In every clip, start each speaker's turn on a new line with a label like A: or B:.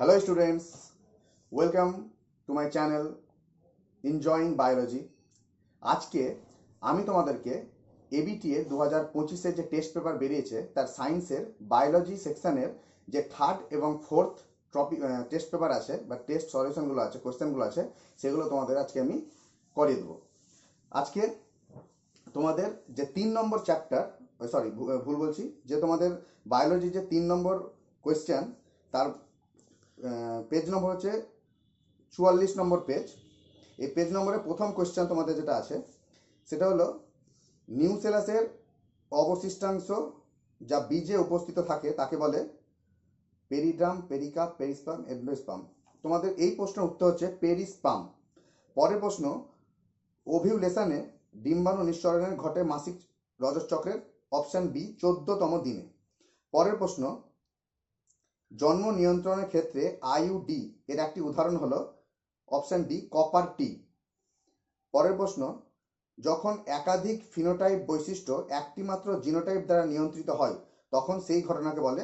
A: Hello students, welcome to my channel Enjoying Biology. আজকে আমি তোমাদেরকে এবিটি এর দু হাজার পঁচিশে যে টেস্ট পেপার বেরিয়েছে তার সায়েন্সের বায়োলজি সেকশনের যে থার্ড এবং ফোর্থ টপিক টেস্ট পেপার আছে বা টেস্ট সলিউশনগুলো আছে কোশ্চেনগুলো আছে সেগুলো তোমাদের আজকে আমি করিয়ে দেবো আজকে তোমাদের যে তিন নম্বর চ্যাপ্টার সরি ভুল বলছি যে তোমাদের বায়োলজি যে তিন নম্বর কোয়েশ্চেন তার পেজ নম্বর হচ্ছে চুয়াল্লিশ নম্বর পেজ এই পেজ নম্বরে প্রথম কোয়েশ্চেন তোমাদের যেটা আছে, সেটা হলো নিউসেলাসের অবশিষ্টাংশ যা বীজে উপস্থিত থাকে, তাকে বলে পেরিড্রাম পেরিকাপ পেরিস্পাম এন্ডোস্পাম তোমাদের এই প্রশ্নের উত্তর হচ্ছে পেরিস্পাম পরের প্রশ্ন ওভিউলেশনে ডিম্বাণু নিঃসরণের ঘটে মাসিক রজতচক্রের অপশন বি চোদ্দতম দিনে। পরের প্রশ্ন জন্ম নিয়ন্ত্রণের ক্ষেত্রে আইইউডি এর একটি উদাহরণ হলো অপশন ডি কপার টি পরের প্রশ্ন, যখন একাধিক ফিনোটাইপ বৈশিষ্ট্য একটি মাত্র জিনোটাইপ দ্বারা নিয়ন্ত্রিত হয়, তখন সেই ঘটনাকে বলে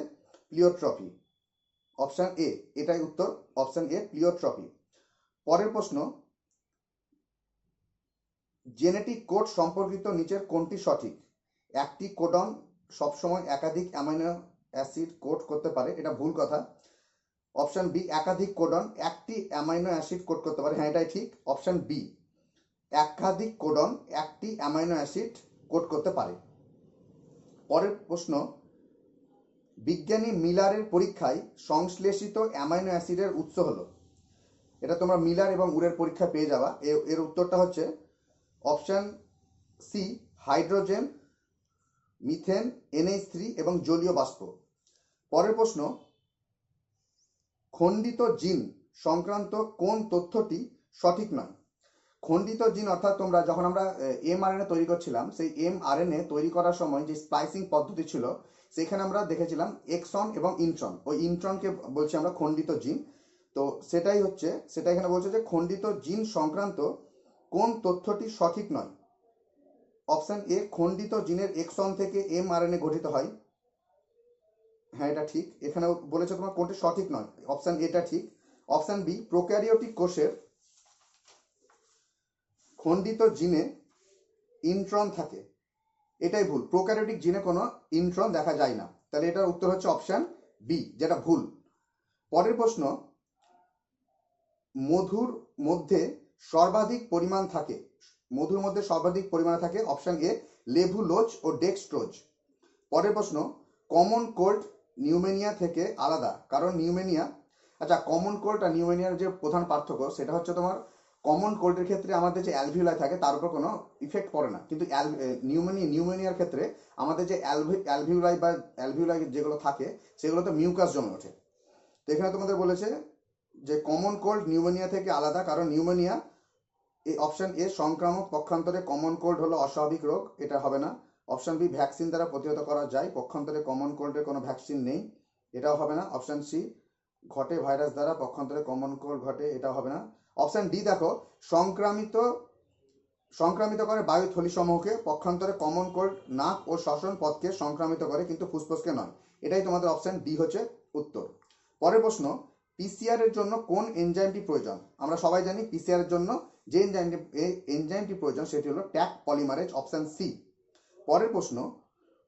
A: প্লিওট্রপি অপশন এ এটাই উত্তর অপশন এ প্লিওট্রপি পরের প্রশ্ন জেনেটিক কোড সম্পর্কিত নিচের কোনটি সঠিক? একটি কোডন সবসময় একাধিক অ্যামাইনো অ্যাসিড কোড করতে পারে, এটা ভুল কথা। অপশান বি, একাধিক কোডন, একটি অ্যামাইনো অ্যাসিড কোড করতে পারে। হ্যাঁ এটাই ঠিক। অপশন বি, একাধিক কোডন, একটি অ্যামাইনো অ্যাসিড কোড করতে পারে। পরের প্রশ্ন, বিজ্ঞানী মিলারের পরীক্ষায় সংশ্লেষিত অ্যামাইনো অ্যাসিডের উৎস হলো। এটা তোমরা মিলার এবং উরের পরীক্ষা পেয়ে যাবা। এর উত্তরটা হচ্ছে option C, hydrogen, methane, NH three এবং জলীয় বাষ্প। পরের প্রশ্ন, খণ্ডিত জিন সংক্রান্ত কোন তথ্যটি সঠিক নয়? খণ্ডিত জিন অর্থাৎ তোমরা যখন আমরা এম তৈরি করছিলাম, সেই এম তৈরি করার সময় যে স্প্লাইসিং পদ্ধতি ছিল, সেখানে আমরা দেখেছিলাম এক্সন এবং ইন্ট্রন ওই ইন্ট্রনকে বলছি আমরা খণ্ডিত জিন। তো সেটাই হচ্ছে, সেটা এখানে বলছে যে খণ্ডিত জিন সংক্রান্ত কোন তথ্যটি সঠিক নয়? অপশান এ খণ্ডিত জিনের এক্সন থেকে এম গঠিত হয়। হ্যাঁ এটা ঠিক। এখানে বলেছে তোমার কোনটি সঠিক নয়। অপশন এটা ঠিক। অপশান বি প্রোক্যারিওটিক কোষের খণ্ডিত জিনে ইন্ট্রন থাকে। এটাই ভুল। প্রোক্যারিওটিক জিনে কোনো ইন্ট্রন দেখা যায় না। তাহলে এটার উত্তর হচ্ছে অপশান বি যেটা ভুল। পরের প্রশ্ন, মধুর মধ্যে সর্বাধিক পরিমাণ থাকে। মধুর মধ্যে সর্বাধিক পরিমাণে থাকে অপশন এ লেভুলোজ ও ডেক্সট্রোজ পরের প্রশ্ন কমন কোল্ড নিউমেনিয়া থেকে আলাদা। কারণ নিউমেনিয়া আচ্ছা কমন কোল্ড আর নিউমেনিয়ার যে প্রধান পার্থক্য, সেটা হচ্ছে তোমার কমন কোল্ডের ক্ষেত্রে আমাদের যে অ্যালভিউলাই থাকে, তার উপর কোনো ইফেক্ট পড়ে না। কিন্তু নিউমেনিয়া নিউমেনিয়ার ক্ষেত্রে আমাদের যে অ্যালভি অ্যালভিউলাই বা অ্যালভিউলাই যেগুলো থাকে, সেগুলোতে মিউকাস জমে ওঠে। তো এখানে তোমাদের বলেছে যে কমন কোল্ড নিউমোনিয়া থেকে আলাদা, কারণ নিউমোনিয়া, এই অপশন এ সংক্রামক পক্ষান্তরে কমন কোল্ড হলো অস্বাভাবিক রোগ, এটা হবে না। অপশন বি ভ্যাকসিন দ্বারা প্রতিহত করা যায়। পক্ষান্তরে কমন কোল্ডের কোনো ভ্যাকসিন নেই, এটাও হবে না। অপশন সি ঘটে ভাইরাস দ্বারা, পক্ষান্তরে কমন কোল্ড ঘটে, এটাও হবে না। অপশন ডি দেখো, সংক্রামিত সংক্রামিত করে বায়ু থলিসমূহকে পক্ষান্তরে কমন কোল্ড নাক ও শ্বসন পথকে সংক্রামিত করে, কিন্তু ফুসফুসকে নয়। এটাই তোমাদের অপশন ডি হচ্ছে উত্তর। পরের প্রশ্ন পিসিআর এর জন্য কোন এনজাইমটি প্রয়োজন? আমরা সবাই জানি পিসিআর এর জন্য যে এনজাইমটি এনজাইমটি প্রয়োজন, সেটি হলো ট্যাক পলিমারেজ অপশন সি পরের প্রশ্ন,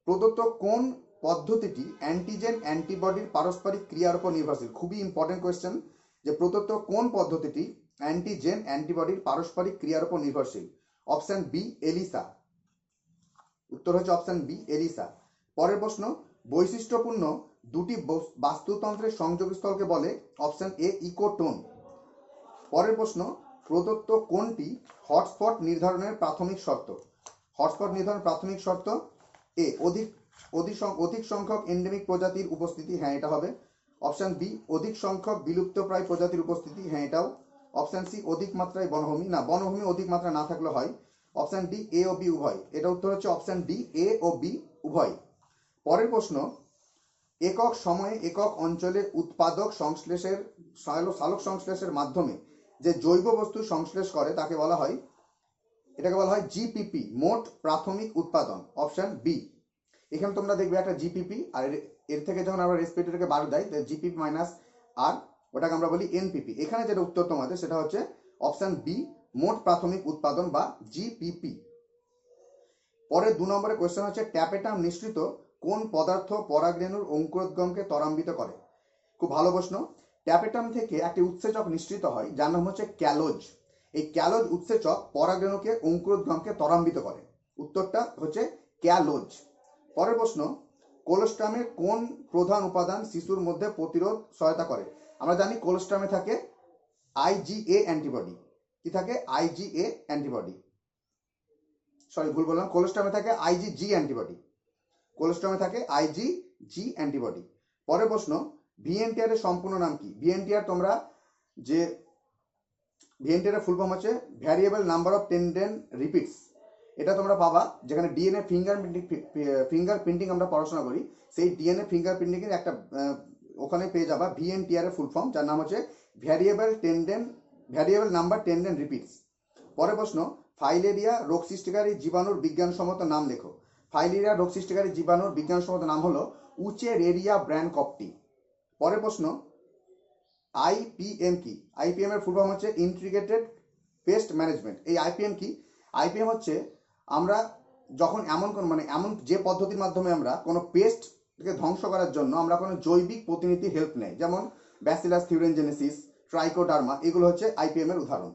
A: প্রদত্ত কোন পদ্ধতিটি অ্যান্টিজেন অ্যান্টিবডির পারস্পরিক ক্রিয়ার উপর নির্ভরশীল? খুবই ইম্পর্টেন্ট কোয়েশ্চেন যে প্রদত্ত কোন পদ্ধতিটি অ্যান্টিজেন অ্যান্টিবডির পারস্পরিক ক্রিয়ার উপর নির্ভরশীল? অপশন বি এলিসা উত্তর হচ্ছে অপশন বি এলিসা পরের প্রশ্ন, বৈশিষ্ট্যপূর্ণ দুটি বস- বাস্তুতন্ত্রের সংযোগস্থলকে বলে অপশন এ ইকোটোন পরের প্রশ্ন, প্রদত্ত কোনটি হটস্পট নির্ধারণের প্রাথমিক শর্ত? হটস্পট নির্ধারণের প্রাথমিক শর্ত এ, অধিক অধিক অধিক সংখ্যক এন্ডেমিক প্রজাতির উপস্থিতি হ্যাঁ এটা হবে। অপশান বি অধিক সংখ্যক বিলুপ্তপ্রায় প্রজাতির উপস্থিতি হ্যাঁ এটাও। অপশন সি অধিক মাত্রায় বনভূমি, না, বনভূমি অধিক মাত্রা না থাকলে হয়। অপশান ডি এ ও বি উভয়। এটা উত্তর হচ্ছে অপশান ডি এ ও বি উভয়। পরের প্রশ্ন, একক সময়ে একক অঞ্চলে উৎপাদক সংশ্লেষের, সালো- সালোক সংশ্লেষের মাধ্যমে যে জৈব বস্তু সংশ্লেষ করে, তাকে বলা হয় এটাকে বলা হয় জিপিপি মোট প্রাথমিক উৎপাদন অপশান বি এখানে তোমরা দেখবে একটা জিপিপি আর এর- থেকে যখন আমরা রেসপিরেটরকে বার দেয় জিপিপি মাইনাস আর ওটাকে আমরা বলি এনপিপি এখানে যেটা উত্তর তোমাদের, সেটা হচ্ছে অপশান বি মোট প্রাথমিক উৎপাদন বা জিপিপি পরে দু নম্বরের কোয়েশ্চেন হচ্ছে ট্যাপেটাম নিঃসৃত কোন পদার্থ পরাগরেণুর অঙ্কুরোদ্গমকে ত্বরান্বিত করে? খুব ভালো প্রশ্ন। ট্যাপেটাম থেকে একটি উৎসেচক নিঃসৃত হয়, যার নাম হচ্ছে ক্যালোজ। এই ক্যালোজ উৎসেচক পরাগরেণুকে অঙ্কুরোদ্গমকে ত্বরান্বিত করে। উত্তরটা হচ্ছে ক্যালোজ। পরের প্রশ্ন কোলোস্ট্রামের কোন প্রধান উপাদান শিশুর মধ্যে প্রতিরোধ সহায়তা করে? আমরা জানি কোলোস্ট্রামে থাকে আইজিএ অ্যান্টিবডি। কি থাকে? IGA antibody. সরি, ভুল বললাম। কোলেস্ট্রামে থাকে আইজিজি অ্যান্টিবডি। কোলেস্ট্রামে থাকে আইজি জি অ্যান্টিবডি। পরের প্রশ্ন ভিএনটিআর এর সম্পূর্ণ নাম কি? ভিএনটিআর তোমরা যে ভিএনটিআর ফুল ফর্ম হচ্ছে variable number of tandem repeats এটা তোমরা পাবা, যেখানে ডিএনএ ফিঙ্গার ফিঙ্গার প্রিন্টিং আমরা পড়াশোনা করি। সেই ডিএনএ ফিঙ্গার প্রিন্টিং এর একটা ওখানে পেয়ে যাবা ভিএনটিআর এর ফুল ফর্ম যার নাম হচ্ছে variable tandem variable number tandem repeats পরের প্রশ্ন, ফাইলেরিয়া রোগ সৃষ্টিকারী জীবাণুর বিজ্ঞানসম্মত নাম লেখো। ফাইলেরিয়া রোগ সৃষ্টিকারী জীবাণুর বিজ্ঞানসম্মত নাম হলো উচেরেরিয়া ব্র্যান্ড কপটি পরের প্রশ্ন আইপিএম কি? আইপিএম এর ফুল ফর্ম হচ্ছে ইন্টিগ্রেটেড পেস্ট ম্যানেজমেন্ট এই আইপিএম কি? আইপিএম হচ্ছে আমরা যখন এমন কোন মানে এমন যে পদ্ধতির মাধ্যমে আমরা কোনো পেস্টকে ধ্বংস করার জন্য আমরা কোনো জৈবিক প্রতিনিধি হেল্প নেই, যেমন ব্যাসিলাস থিউরেনজেনেসিস ট্রাইকোডার্মা এগুলো হচ্ছে আইপিএম এর উদাহরণ।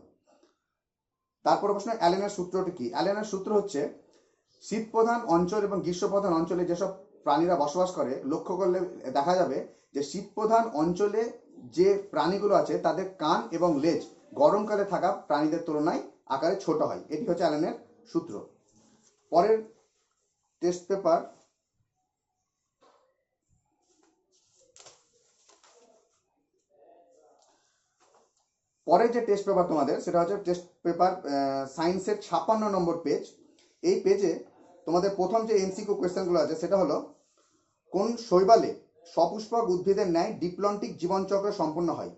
A: তারপর প্রশ্ন অ্যালেনের সূত্রটি কি? অ্যালেনের সূত্র হচ্ছে শীতপ্রধান অঞ্চল এবং গ্রীষ্মপ্রধান অঞ্চলে যেসব প্রাণীরা বসবাস করে, লক্ষ্য করলে দেখা যাবে যে শীতপ্রধান অঞ্চলে যে প্রাণীগুলো আছে, তাদের কান এবং লেজ গরমকালে থাকা প্রাণীদের তুলনায় আকারে ছোট হয়। এটি হচ্ছে অ্যালেনের সূত্র। পরের টেস্ট পেপার পরের যে টেস্ট পেপার তোমাদের, সেটা হচ্ছে টেস্ট পেপার সায়েন্সের ছাপ্পান্ন নম্বর পেজ এই পেজে তোমাদের প্রথম যে এমসিকিউ কোয়েশ্চেনগুলো আছে, সেটা হলো, কোন শৈবালে সপুষ্পক উদ্ভিদের ন্যায় ডিপ্লন্টিক জীবনচক্র সম্পন্ন হয়।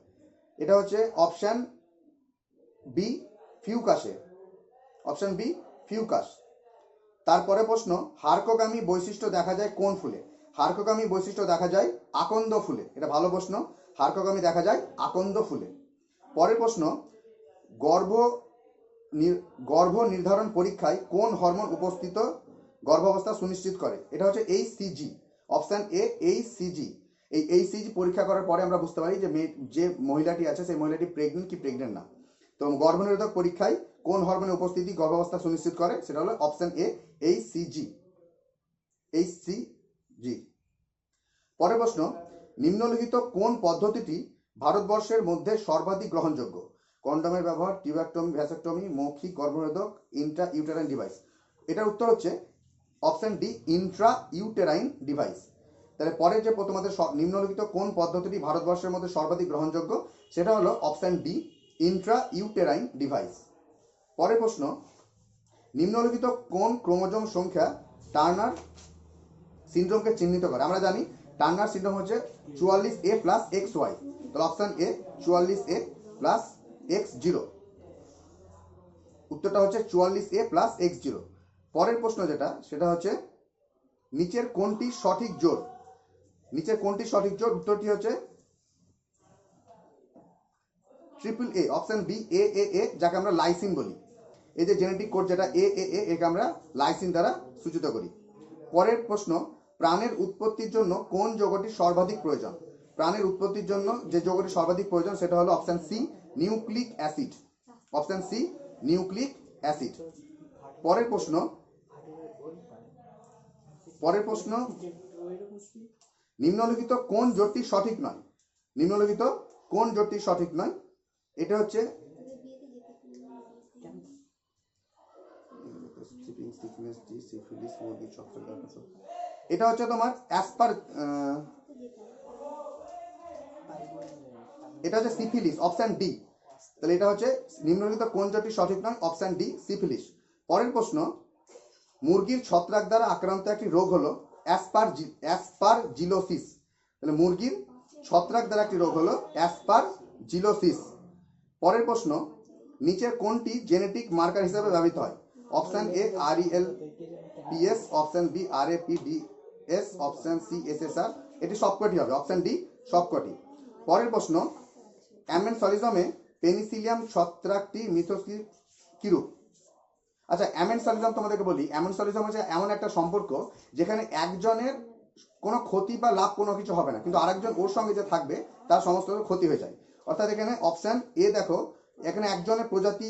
A: এটা হচ্ছে option B ফিউকাসে। Option B fucus. তারপরে প্রশ্ন, হার্কোগামী বৈশিষ্ট্য দেখা যায় কোন ফুলে? হার্কোগামী বৈশিষ্ট্য দেখা যায় আকন্দ ফুলে। এটা ভালো প্রশ্ন। হার্কোগামী দেখা যায় আকন্দ ফুলে। পরের প্রশ্ন, গর্ভ গর্ভ নির্ধারণ পরীক্ষায় কোন হরমোন উপস্থিত? গর্ভাবস্থা সুনিশ্চিত করে। এটা হচ্ছে এই সিজি অপশন এ এই সিজি এই এই সিজি পরীক্ষা করার পরে আমরা বুঝতে পারি যে যে মহিলাটি আছে, সেই মহিলাটি প্রেগনেন্ট কি প্রেগনেন্ট না। তো গর্ভনিরোধক পরীক্ষায় কোন হরমোনের উপস্থিতি গর্ভাবস্থা সুনিশ্চিত করে, সেটা হলো অপশন এ এই সিজি এই সিজি পরের প্রশ্ন, নিম্নলিখিত কোন পদ্ধতিটি ভারতবর্ষের মধ্যে সর্বাধিক গ্রহণযোগ্য? কন্ডমের ব্যবহার টিউবাক্টমি ভ্যাসেক্টমি, মৌখিক গর্ভনিরোধক ইন্ট্রা ইউটেরাইন ডিভাইস। এটার উত্তর হচ্ছে option D intra uterine device তাহলে পরে যে তোমাদের নিম্নলিখিত কোন পদ্ধতিটি ভারতবর্ষের মধ্যে সর্বাধিক গ্রহণযোগ্য, সেটা হলো option D intra uterine device পরের প্রশ্ন, নিম্নলিখিত কোন ক্রোমোজোম সংখ্যা টার্নার সিন্ড্রোমকে চিহ্নিত করে? আমরা জানি টার্নার সিন্ড্রোম হচ্ছে চুয়াল্লিশ এ প্লাস এক্স ওয়াই তাহলে অপশান এ চুয়াল্লিশ এ প্লাস এক্স জিরো উত্তরটা হচ্ছে চুয়াল্লিশ এ প্লাস এক্স জিরো পরের প্রশ্ন যেটা, সেটা হচ্ছে নিচের কোনটি সঠিক জোর? নিচের কোনটি সঠিক জোর? উত্তরটি হচ্ছে triple A option B A A A যাকে আমরা লাইসিন বলি। এই যে জেনেটিক কোড যেটা এ এ এ একে আমরা লাইসিন দ্বারা সূচিত করি। পরের প্রশ্ন, প্রাণের উৎপত্তির জন্য কোন যৌগটি সর্বাধিক প্রয়োজন? প্রাণের উৎপত্তির জন্য যে যৌগটি সর্বাধিক প্রয়োজন, সেটা হলো option C nucleic acid option C nucleic acid পরের প্রশ্ন পরের প্রশ্ন নিম্নলিখিত কোন জোটটি সঠিক নয়? নিম্নলিখিত কোন জোটটি সঠিক নয়? এটা হচ্ছে এটা হচ্ছে তোমার অ্যাসপার এটা হচ্ছে সিফিলিস অপশন ডি তাহলে এটা হচ্ছে নিম্নলিখিত কোন জোটটি সঠিক নয়? অপশন ডি সিফিলিস পরের প্রশ্ন মুরগির ছত্রাক দ্বারা আক্রান্ত একটি রোগ হলো অ্যাসপার অ্যাসপার জিলোসিস তাহলে মুরগির ছত্রাক দ্বারা একটি রোগ হলো অ্যাসপার জিলোসিস পরের প্রশ্ন, নিচের কোনটি জেনেটিক মার্কার হিসাবে ব্যবহৃত হয়? Option A R E L PS option B R A P D S option C S S R এটি সবকটি হবে, অপশান ডি, সবকটি। পরের প্রশ্ন অ্যামেনসলিজমে পেনিসিলিয়াম ছত্রাকটি মিথস্কি কিরূপ? আচ্ছা অ্যামেনসলিজম তোমাদেরকে বলি। অ্যামেনসলিজম হচ্ছে এমন একটা সম্পর্ক যেখানে একজনের কোনো ক্ষতি বা লাভ কোনো কিছু হবে না, কিন্তু আরেকজন ওর সঙ্গে যে থাকবে, তার সমস্ত ক্ষতি হয়ে যায়। অর্থাৎ এখানে অপশান এ দেখো, এখানে একজনের প্রজাতি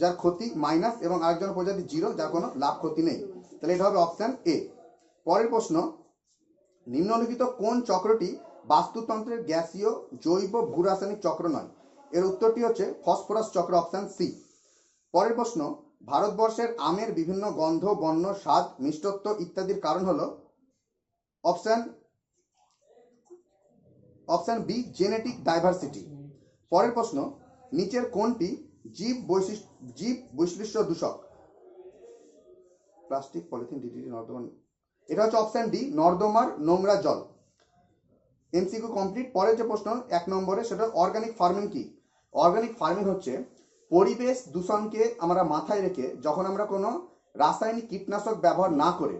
A: যার ক্ষতি মাইনাস এবং আরেকজনের প্রজাতি জিরো যার কোনো লাভ ক্ষতি নেই। তাহলে এটা হবে অপশান এ পরের প্রশ্ন, নিম্নলিখিত কোন চক্রটি বাস্তুতন্ত্রের গ্যাসীয় জৈব ভূরাসায়নিক চক্র নয়? এর উত্তরটি হচ্ছে ফসফরাস চক্র অপশান সি পরের প্রশ্ন ভারতবর্ষের আমের বিভিন্ন গন্ধ, বর্ণ, স্বাদ, মিষ্টত্ব ইত্যাদির কারণ হলো option option B, genetic diversity. পরের প্রশ্ন, নিচের কোনটি জীব বৈশিষ্ট্য জীব বৈশিষ্ট্য দূষক? প্লাস্টিক, পলিথিন ডিডিটি নর্দমান এটা হচ্ছে অপশন ডি, নর্দমার নোংরা জল। MCQ complete. পরের যে প্রশ্ন, এক নম্বরে সেটা অর্গানিক ফার্মিং কি? অর্গানিক ফার্মিং হচ্ছে পরিবেশ দূষণকে আমরা মাথায় রেখে যখন আমরা কোনো রাসায়নিক কীটনাশক ব্যবহার না করে,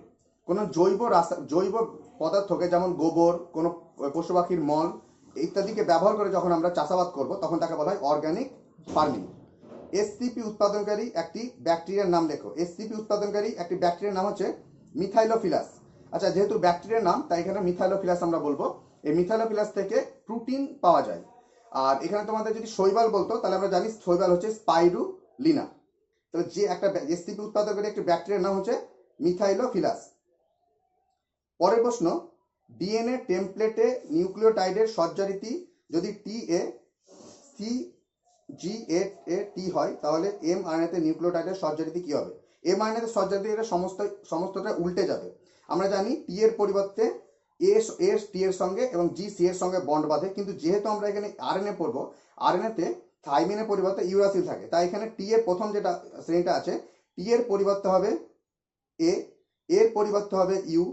A: কোনো জৈব রাসা, জৈব পদার্থকে যেমন গোবর, কোনো পশু পাখির মল ইত্যাদিকে ব্যবহার করে যখন আমরা চাষাবাদ করব, তখন তাকে বলা হয় অর্গ্যানিক ফার্মিং। এসসিপি উৎপাদনকারী একটি ব্যাকটেরিয়ার নাম লেখো। এসসিপি উৎপাদনকারী একটি ব্যাকটেরিয়ার নাম হচ্ছে মিথাইলোফিলাস। আচ্ছা যেহেতু ব্যাকটেরিয়ার নাম, তাই এখানে মিথাইলোফিলাস আমরা বলব। এই মিথাইলোফিলাস থেকে প্রোটিন পাওয়া যায়। আর এখানে তোমাদের যদি শৈবাল বলতো, তাহলে আমরা জানি শৈবাল হচ্ছে স্পাইরুলিনা। তবে যে একটা এসসিপি উৎপাদনকারী একটি ব্যাকটেরিয়ার নাম হচ্ছে মিথাইলোফিলাস। পরের প্রশ্ন, ডিএনএ টেমপ্লেটে নিউক্লিওটাইডের সজ্জারিতি যদি টি এ সি জি এ এ টি হয়, তাহলে এম আরএনএতে নিউক্লিওটাইডের সজ্জারিতি কি হবে? এম আরএনএতে সজ্জারিতি এটা সমস্ত, সমস্তটা উল্টে যাবে। আমরা জানি টি এর পরিবর্তে এ এর টি এর সঙ্গে এবং জি সি এর সঙ্গে বন্ড বাঁধে। কিন্তু যেহেতু আমরা এখানে আরএনএ পড়ব আরএনএতে থাইমিনের পরিবর্তে ইউরাসিল থাকে। তাই এখানে টি এর প্রথম যেটা শ্রেণীটা আছে টি এর পরিবর্তে হবে এ এর পরিবর্তে হবে ইউ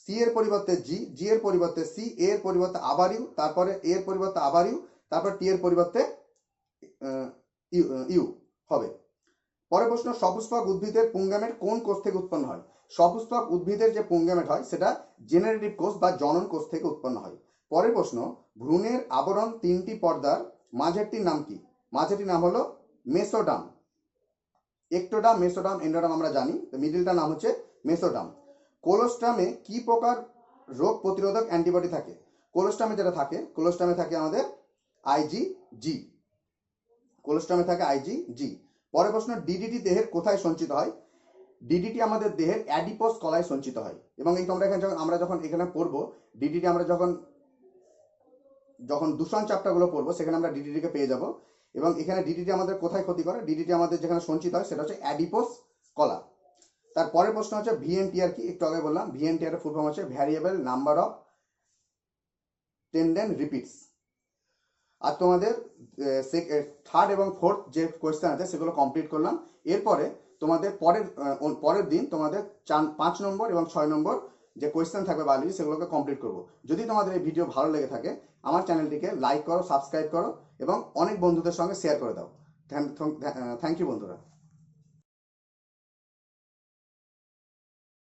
A: সি এর পরিবর্তে জি জি এর পরিবর্তে সি এর পরিবর্তে আবার ইউ তারপরে এর পরিবর্তে আবার ইউ তারপর টি এর পরিবর্তে ইউ হবে। পরের প্রশ্ন, সপুষ্পক উদ্ভিদের পুঙ্গামেট কোন কোষ থেকে উৎপন্ন হয়? সপুষ্পক উদ্ভিদের যে পুঙ্গামেট হয়, সেটা জেনারেটিভ কোষ বা জনন কোষ থেকে উৎপন্ন হয়। পরের প্রশ্ন, ভ্রূণের আবরণ তিনটি পর্দার মাঝেরটির নাম কি? মাঝেরটির নাম হলো মেসোডাম। একটোডাম মেসোডাম এন্ডোডাম আমরা জানি। তো মিডিলটার নাম হচ্ছে মেসোডাম কোলোস্ট্রামে কি প্রকার রোগ প্রতিরোধক অ্যান্টিবডি থাকে? কোলোস্ট্রামে যেটা থাকে, কোলোস্ট্রামে থাকে আমাদের আইজি জি কোলোস্ট্রামে থাকে আইজি জি পরের প্রশ্ন ডিডিটি দেহের কোথায় সঞ্চিত হয়? ডিডিটি আমাদের দেহের অ্যাডিপোস কলায় সঞ্চিত হয়। এবং এই তোমরা এখানে যখন, আমরা যখন এখানে পড়ব ডিডিটি আমরা যখন যখন দূষণ চাপটাগুলো পড়ব, সেখানে আমরা ডিডিটিকে পেয়ে যাব। এবং এখানে ডিডিটি আমাদের কোথায় ক্ষতি করে? ডিডিটি আমাদের যেখানে সঞ্চিত হয়, সেটা হচ্ছে অ্যাডিপোস কলা। তার পরের প্রশ্ন হচ্ছে ভিএনটিআর কি? একটু আগে বললাম ভিএনটিআর এর ফুল ফর্ম হচ্ছে variable number of tandem repeats আর তোমাদের থার্ড এবং ফোর্থ যে কোয়েশ্চেন আছে সেগুলো কমপ্লিট করলাম। এরপরে তোমাদের পরের পরের দিন তোমাদের চার, পাঁচ নম্বর এবং ছয় নম্বর যে কোয়েশ্চেন থাকবে বায়োলজি সেগুলোকে কমপ্লিট করব। যদি তোমাদের এই ভিডিও ভালো লেগে থাকে, আমার চ্যানেলটিকে লাইক করো সাবস্ক্রাইব করো এবং অনেক বন্ধুদের সঙ্গে শেয়ার করে দাও। থ্যাংক ইউ বন্ধুরা।